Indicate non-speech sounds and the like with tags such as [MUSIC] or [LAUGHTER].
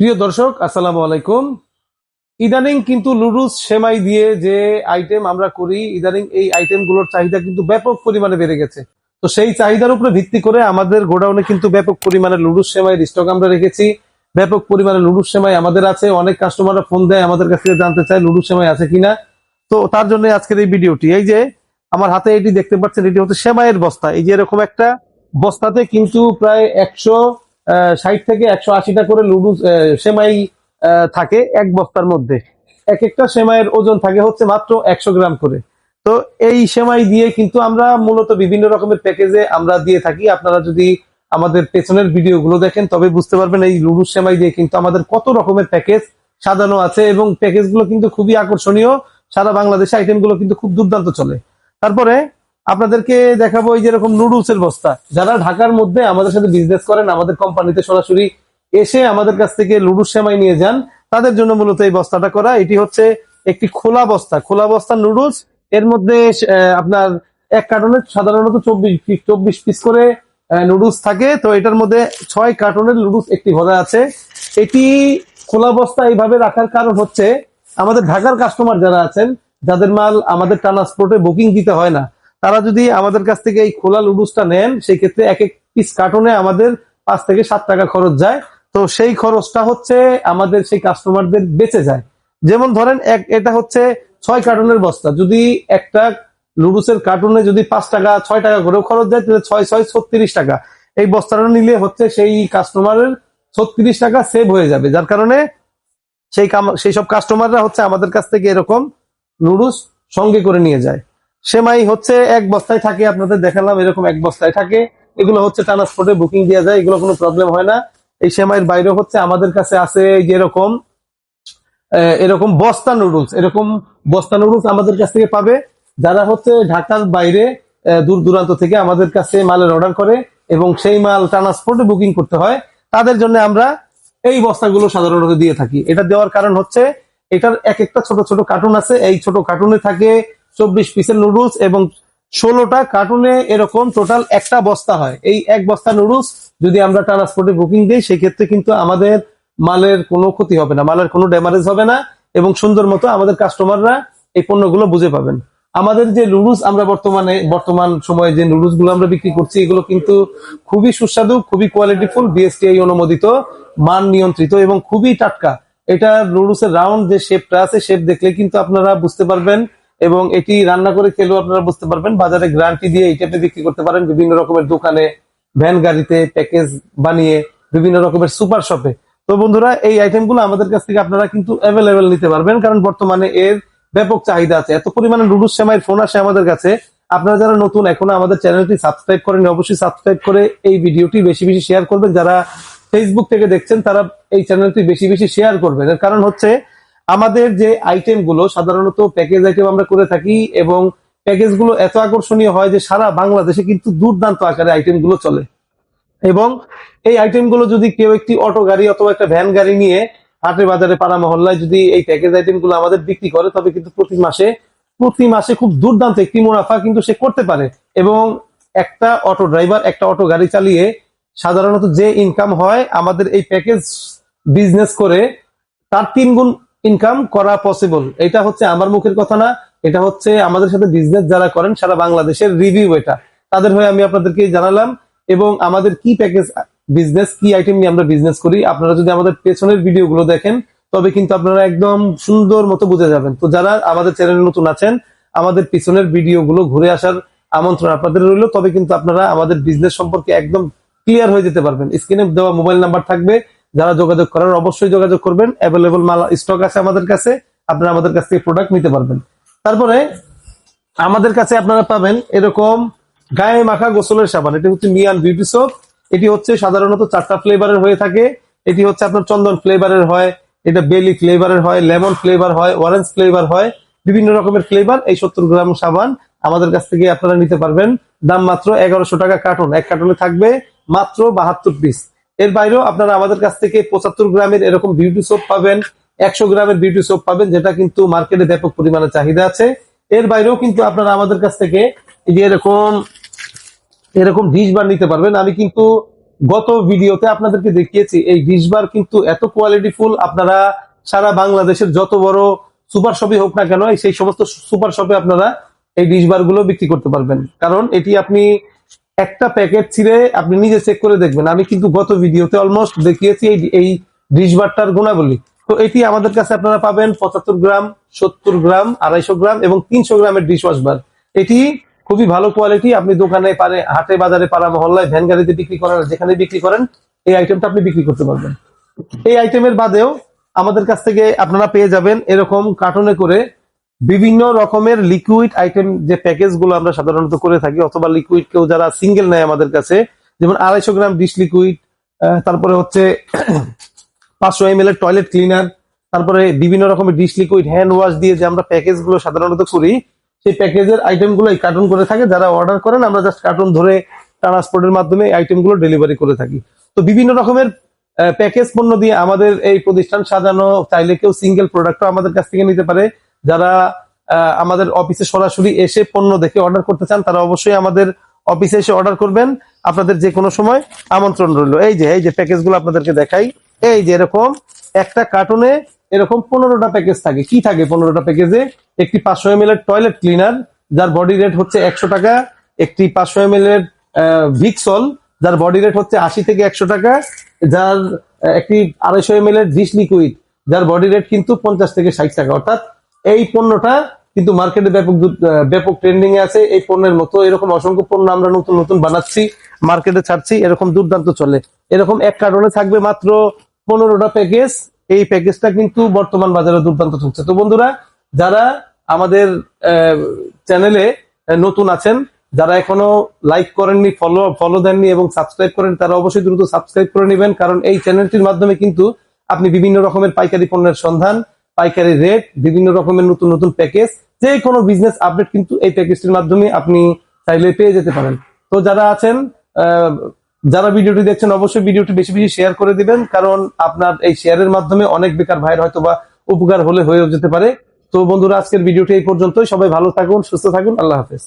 প্রিয় দর্শক, আসসালামু আলাইকুম। ইদানিং কিন্তু লুডুস সেমাই দিয়ে যে আইটেম আমরা করি, ইদানিং এই আইটেমগুলোর চাহিদা কিন্তু ব্যাপক পরিমাণে বেড়ে গেছে। তো সেই চাহিদার উপরে ভিত্তি করে আমাদের গোডাউনে কিন্তু ব্যাপক পরিমাণে লুডুস সেমাই স্টক আমরা রেখেছি। ব্যাপক পরিমাণে লুডুস সেমাই আমাদের আছে। অনেক কাস্টমাররা ফোন দেয় আমাদের কাছ থেকে জানতে চায় লুডুস সেমাই আছে কিনা। তো তার জন্য আজকের এই ভিডিওটি। এই যে আমার হাতে এটি দেখতে পাচ্ছেন, এটি হচ্ছে সেমাইয়ের বস্তা। এই যে এরকম একটা বস্তাতে কিন্তু প্রায় একশো ষাট থেকে একশো আশিটা করে লুডুস সেমাই থাকে এক বস্তার মধ্যে। এক একটা সেমাইয়ের ওজন থাকে হচ্ছে মাত্র একশো গ্রাম করে। তো এই সেমাই দিয়ে কিন্তু আমরা মূলত বিভিন্ন রকমের প্যাকেজে আমরা দিয়ে থাকি। আপনারা যদি আমাদের পেছনের ভিডিওগুলো দেখেন, তবে বুঝতে পারবেন এই লুডুস সেমাই দিয়ে কিন্তু আমাদের কত রকমের প্যাকেজ সাজানো আছে এবং প্যাকেজগুলো কিন্তু খুবই আকর্ষণীয়। সারা বাংলাদেশে আইটেমগুলো কিন্তু খুব দুর্দান্ত চলে। তারপরে আপনাদেরকে দেখাবো এই যেরকম নুডলস এর বস্তা। যারা ঢাকার মধ্যে আমাদের সাথে বিজনেস করেন, আমাদের কোম্পানিতে সরাসরি এসে আমাদের কাছ থেকে লুডুস সেমাই নিয়ে যান, তাদের জন্য মূলত এই বস্তাটা করা। এটি হচ্ছে একটি খোলা বস্তা। খোলা বস্তা নুডলস, এর মধ্যে আপনার এক কার্টনে সাধারণত চব্বিশ চব্বিশ পিস করে নুডলস থাকে। তো এটার মধ্যে ছয় কার্টনের নুডলস একটি ভরা আছে। এটি খোলা বস্তা এইভাবে রাখার কারণ হচ্ছে, আমাদের ঢাকার কাস্টমার যারা আছেন, যাদের মাল আমাদের ট্রান্সপোর্টে বুকিং দিতে হয় না তারা যদি আমাদের কাছ থেকে এই খোলা লুডুসটা নেন, সেই ক্ষেত্রে এক এক পিস কার্টনে আমাদের পাঁচ থেকে সাত টাকা খরচ যায়। তো সেই খরচটা হচ্ছে আমাদের সেই কাস্টমারদের বেঁচে যায়। যেমন ধরেন এক, এটা হচ্ছে ছয় কার্টনের বস্তা। যদি একটা লুডুসের কার্টুনে যদি পাঁচ টাকা, ছয় টাকা করেও খরচ যায়, তাহলে ছয় ছয়, ছত্রিশ টাকা। এই বস্তাটা নিলে হচ্ছে সেই কাস্টমারের ছত্রিশ টাকা সেভ হয়ে যাবে। যার কারণে সেই সেই সব কাস্টমাররা হচ্ছে আমাদের কাছ থেকে এরকম নুডলস সঙ্গে করে নিয়ে যায়। সেমাই হচ্ছে এক বস্তায় থাকে, আপনাদের দেখালাম, এরকম এক বস্তায় থাকে। এগুলো হচ্ছে ট্রান্সপোর্টে বুকিং দেওয়া যায়, এগুলো কোনো প্রবলেম হয় না। এই সেমাইয়ের বাইরে হচ্ছে আমাদের কাছে আছে যেরকম এরকম বস্তা নুডলস এরকম বস্তা নুডলস আমাদের কাছ থেকে পাবে। যারা হচ্ছে ঢাকার বাইরে দূর দূরান্ত থেকে আমাদের কাছে মালের অর্ডার করে এবং সেই মাল ট্রান্সপোর্টে বুকিং করতে হয়, তাদের জন্য আমরা এই বস্তাগুলো সাধারণত দিয়ে থাকি। এটা দেওয়ার কারণ হচ্ছে, এটার এক একটা ছোট ছোট কার্টুন আছে, এই ছোট কার্টুনে থাকে চব্বিশ পিসের নুডলস এবং ষোলোটা কার্টুনে এরকম টোটাল একটা বস্তা হয়। এই এক বস্তা নুডলস যদি আমরা ট্রান্সপোর্টে বুকিং দিই, সেক্ষেত্রে কিন্তু আমাদের মালের কোনো ক্ষতি হবে না, মালের কোনো ড্যামারেজ হবে না এবং সুন্দর মতো আমাদের কাস্টমাররা এই পণ্যগুলো বুঝে পাবেন। আমাদের যে নুডলস আমরা বর্তমানে, বর্তমান সময়ে যে নুডলসগুলো আমরা বিক্রি করছি, এগুলো কিন্তু খুবই সুস্বাদু, খুবই কোয়ালিটিফুল বিএসটিআই অনুমোদিত, মান নিয়ন্ত্রিত এবং খুবই টাটকা। এটা নুডলস এর রাউন্ড যে শেপটা আছে শেপ দেখলে কিন্তু আপনারা বুঝতে পারবেন এবং এটি রান্না করে খেলেও আপনারা বুঝতে পারবেন, বাজারে গ্যারান্টি দিয়ে এই টাইপে বিক্রি করতে পারেন। বিভিন্ন রকমের দোকানে, ভ্যান গাড়িতে, প্যাকেজ বানিয়ে বিভিন্ন রকমের সুপার শপে। তো বন্ধুরা, এই আইটেমগুলো আমাদের কাছ থেকে আপনারা কিন্তু অ্যাভেলেবেল নিতে পারবেন, কারণ বর্তমানে এর ব্যাপক চাহিদা আছে। এত পরিমাণে লুডুস সেমাইয়ের ফোন আসে আমাদের কাছে। আপনারা যারা নতুন, এখনও আমাদের চ্যানেলটি সাবস্ক্রাইব করেন অবশ্যই সাবস্ক্রাইব করে এই ভিডিওটি বেশি বেশি শেয়ার করবেন। যারা ফেসবুক থেকে দেখছেন, তারা এই চ্যানেলটি বেশি বেশি শেয়ার করবেন। কারণ হচ্ছে আমাদের যে আইটেমগুলো, সাধারণত প্যাকেজ আইটেম আমরা করে থাকি এবং প্যাকেজগুলো এত আকর্ষণীয় হয় যে সারা বাংলাদেশে কিন্তু দুর্দান্ত আকারে আইটেমগুলো চলে। এবং এই আইটেমগুলো যদি কেউ একটি অটো গাড়ি অথবা একটা ভ্যান গাড়ি নিয়ে হাটে বাজারে, পাড়া মহল্লায় যদি এই প্যাকেজ আইটেমগুলো আমাদের বিক্রি করে, তবে কিন্তু প্রতি মাসে প্রতি মাসে খুব দুর্দান্ত একটি মুনাফা কিন্তু সে করতে পারে। এবং একটা অটো ড্রাইভার একটা অটো গাড়ি চালিয়ে সাধারণত যে ইনকাম হয় আমাদের এই প্যাকেজ বিজনেস করে, তার তিন গুণ ইনকাম করা পসিবল এটা হচ্ছে আমার মুখের কথা না, এটা হচ্ছে আমাদের সাথে বিজনেস যারা করেন, সারা বাংলাদেশের রিভিউ এটা। তাদের হয়ে আমি আপনাদেরকে জানালাম, এবং আমাদের কি প্যাকেজ বিজনেস কি আইটেম নিয়ে আমরা বিজনেস করি, আপনারা যদি আমাদের পেছনের ভিডিওগুলো দেখেন, তবে কিন্তু আপনারা একদম সুন্দর মতো বুঝে যাবেন। তো যারা আমাদের চ্যানেলে নতুন আছেন, আমাদের পিছনের ভিডিওগুলো ঘুরে আসার আমন্ত্রণ আপনাদের রইল, তবে কিন্তু আপনারা আমাদের বিজনেস সম্পর্কে একদম ক্লিয়ার হয়ে যেতে পারবেন। স্ক্রিনে দেওয়া মোবাইল নাম্বার থাকবে যারা যোগাযোগ করার অবশ্যই যোগাযোগ করবেন। অ্যাভেলেবল মাল স্টক আছে আমাদের কাছে। আপনারা আমাদের কাছ থেকে প্রোডাক্ট নিতে পারবেন। তারপরে আমাদের কাছে আপনারা পাবেন এরকম গায়ে মাখা গোসলের সাবান। এটি হচ্ছে মিয়ান বিউটি সোপ। এটি হচ্ছে সাধারণত চারটা ফ্লেভারের হয়ে থাকে। এটি হচ্ছে আপনার চন্দন ফ্লেভারের হয়, এটা বেলি ফ্লেভারের হয় লেমন ফ্লেভার হয় অরেঞ্জ ফ্লেভার হয়, বিভিন্ন রকমের ফ্লেভার এই সত্তর গ্রাম সাবান আমাদের কাছ থেকে আপনারা নিতে পারবেন। দাম মাত্র এগারোশো টাকা কার্টন এক কার্টনে থাকবে মাত্র বাহাত্তর পিস এর বাইরেও আপনারা আমাদের কাছ থেকে পঁচাত্তর গ্রামের এরকম বিউটি সোপ পাবেন, একশো গ্রামের বিউটি সোপ পাবেন, যেটা কিন্তু মার্কেটে ব্যাপক পরিমাণে চাহিদা আছে। এর বাইরেও কিন্তু আপনারা আমাদের কাছ থেকে যে এরকম এরকম ডিশ বার নিতে পারবেন। আমি কিন্তু গত ভিডিওতে আপনাদেরকে দেখিয়েছি, এই ডিশবার কিন্তু এত কোয়ালিটিফুল আপনারা সারা বাংলাদেশের যত বড় সুপার শপে হোক না কেন সেই সমস্ত সুপার শপে আপনারা এই ডিশবারগুলো বিক্রি করতে পারবেন। কারণ এটি আপনি একটা প্যাকেট ছিঁড়ে আপনি নিজে চেক করে দেখবেন। আমি কিন্তু গত ভিডিওতে অলমোস্ট দেখিয়েছি এই এই ডিশবারটার গুণাবলী। তো এটি আমাদের কাছে আপনারা পাবেন পঁচাত্তর গ্রাম, সত্তর গ্রাম, আড়াইশো গ্রাম এবং তিনশো গ্রামের ডিশ ওয়াশ ওয়াশবার এটি খুবই ভালো কোয়ালিটি আপনি দোকানে পারে, হাটে, বাজারে, পাড়া, মহল্লায়, ভ্যান গাড়িতে বিক্রি করেন, যেখানে বিক্রি করেন, এই আইটেমটা আপনি বিক্রি করতে পারবেন। এই আইটেমের বাদেও আমাদের কাছ থেকে আপনারা পেয়ে যাবেন এরকম কার্টনে করে বিভিন্ন রকমের লিকুইড আইটেম যে প্যাকেজগুলো আমরা সাধারণত করে থাকি, অথবা লিকুইড কেউ যারা সিঙ্গেল নেয় আমাদের কাছে, যেমন আড়াইশো গ্রাম ডিশ লিকুইড তারপরে হচ্ছে [CLEARS THROAT] পাঁচশো এম এল এর টয়লেট ক্লিনার তারপরে বিভিন্ন রকমের ডিশ লিকুইড হ্যান্ড ওয়াশ দিয়ে যে আমরা প্যাকেজগুলো সাধারণত করি, সেই প্যাকেজের আইটেমগুলো কার্টুন করে থাকে। যারা অর্ডার করেন, আমরা জাস্ট কার্টুন ধরে ট্রান্সপোর্টের মাধ্যমে আইটেমগুলো ডেলিভারি করে থাকি। তো বিভিন্ন রকমের প্যাকেজ পণ্য দিয়ে আমাদের এই প্রতিষ্ঠান সাজানো, চাইলে কেউ সিঙ্গেল প্রোডাক্টও আমাদের কাছ থেকে নিতে পারে। যারা আমাদের অফিসে সরাসরি এসে পণ্য দেখে অর্ডার করতে চান, তারা অবশ্যই আমাদের অফিসে এসে অর্ডার করবেন। আপনাদের যে কোনো সময় আমন্ত্রণ রইল। এই যে এই যে প্যাকেজগুলো আপনাদেরকে দেখাই। এই যে এরকম, একটা কার্টুনে এরকম পনেরোটা প্যাকেজ থাকে। কি থাকে পনেরোটা প্যাকেজে একটি পাঁচশো এম এর টয়লেট ক্লিনার যার বডি রেট হচ্ছে একশো টাকা। একটি পাঁচশো এম এর ভিক্সল যার বডি রেট হচ্ছে আশি থেকে একশো টাকা। যার, একটি আড়াইশো এম এর ডিশ লিকুইড যার বডি রেট কিন্তু পঞ্চাশ থেকে ষাট টাকা। অর্থাৎ এই পণ্যটা কিন্তু মার্কেটে ব্যাপক ব্যাপক ট্রেন্ডিং এ আছে। এই পণ্যের মতো এরকম অসংখ্য পণ্য আমরা নতুন নতুন বানাচ্ছি, মার্কেটে ছাড়ছি, এরকম দুর্দান্ত চলে। এরকম এক কার্টনে থাকবে মাত্র পনেরোটা প্যাকেজ। এই প্যাকেজটা কিন্তু বর্তমান বাজারে দুর্দান্ত চলছে। তো বন্ধুরা, যারা আমাদের চ্যানেলে নতুন আছেন, যারা এখনও লাইক করেননি ফলো ফলো দেননি এবং সাবস্ক্রাইব করেন, তারা অবশ্যই দ্রুত সাবস্ক্রাইব করে নেবেন। কারণ এই চ্যানেলটির মাধ্যমে কিন্তু আপনি বিভিন্ন রকমের পাইকারি পণ্যের সন্ধান পাইকারি রেট বিভিন্ন রকমের নতুন নতুন প্যাকেজ যে কোনো বিজনেস আপডেট কিন্তু এই প্যাকেজটির মাধ্যমে আপনি চাইলে পেয়ে যেতে পারেন। তো যারা আছেন যারা ভিডিওটি দেখছেন, অবশ্যই ভিডিওটি বেশি বেশি শেয়ার করে দিবেন, কারণ আপনার এই শেয়ারের মাধ্যমে অনেক বেকার ভাইয়ের হয়তো বা উপকার হলে হয়েও যেতে পারে। তো বন্ধুরা, আজকের ভিডিওটি এই পর্যন্তই। সবাই ভালো থাকুন, সুস্থ থাকুন। আল্লাহ হাফেজ।